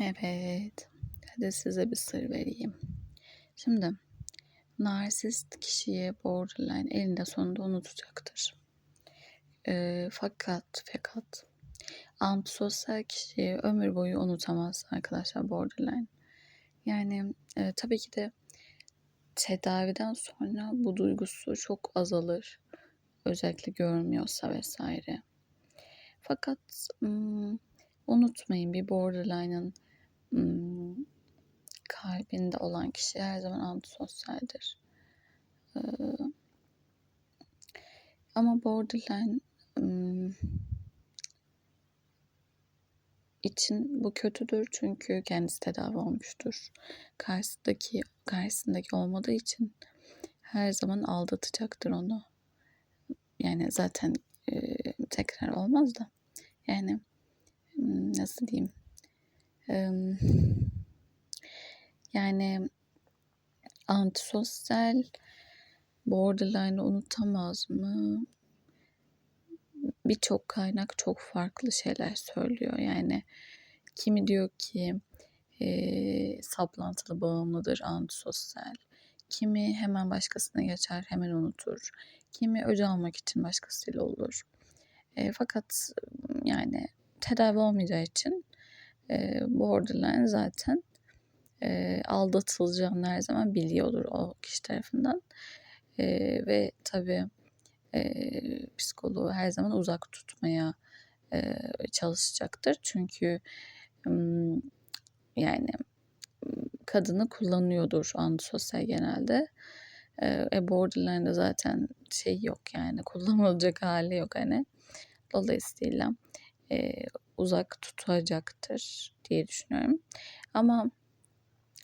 Evet. Hadi size bir sır vereyim. Şimdi narsist kişiyi borderline elinde sonunda unutacaktır. Ee, fakat fakat antisosyal kişiyi ömür boyu unutamaz arkadaşlar borderline. Yani e, tabii ki de tedaviden sonra bu duygusu çok azalır. Özellikle görmüyorsa vesaire. Fakat ım, unutmayın bir borderline'ın ım, kalbinde olan kişi her zaman antisosyaldir. Ee, ama borderline ım, için bu kötüdür çünkü kendisi tedavi olmuştur. Karşısındaki karşısındaki olmadığı için her zaman aldatacaktır onu. Yani zaten e, tekrar olmaz da. Yani ım, nasıl diyeyim? Yani antisosyal borderline'ı unutamaz mı? Birçok kaynak çok farklı şeyler söylüyor. Yani kimi diyor ki e, saplantılı bağımlıdır antisosyal. Kimi hemen başkasına geçer, hemen unutur. Kimi öc almak için başkasıyla olur. E, fakat yani tedavi olmayacağı için e, borderline zaten e, aldatılacağını her zaman biliyordur o kişi tarafından. E, ve tabii e, psikoloğu her zaman uzak tutmaya e, çalışacaktır. Çünkü yani kadını kullanıyordur antisosyal genelde. E, borderline'da zaten şey yok yani kullanılacak hali yok hani. Dolayısıyla e, uzak tutacaktır diye düşünüyorum. Ama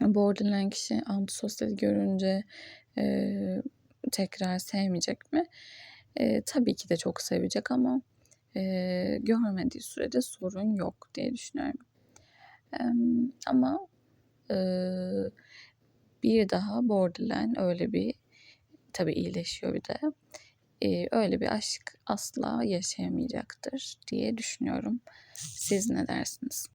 borderline kişi antisosyal görünce e, tekrar sevmeyecek mi? E, tabii ki de çok sevecek ama e, görmediği sürede sorun yok diye düşünüyorum. E, ama e, bir daha borderline öyle bir tabii iyileşiyor bir de. E, öyle bir aşk asla yaşayamayacaktır diye düşünüyorum. Siz ne dersiniz?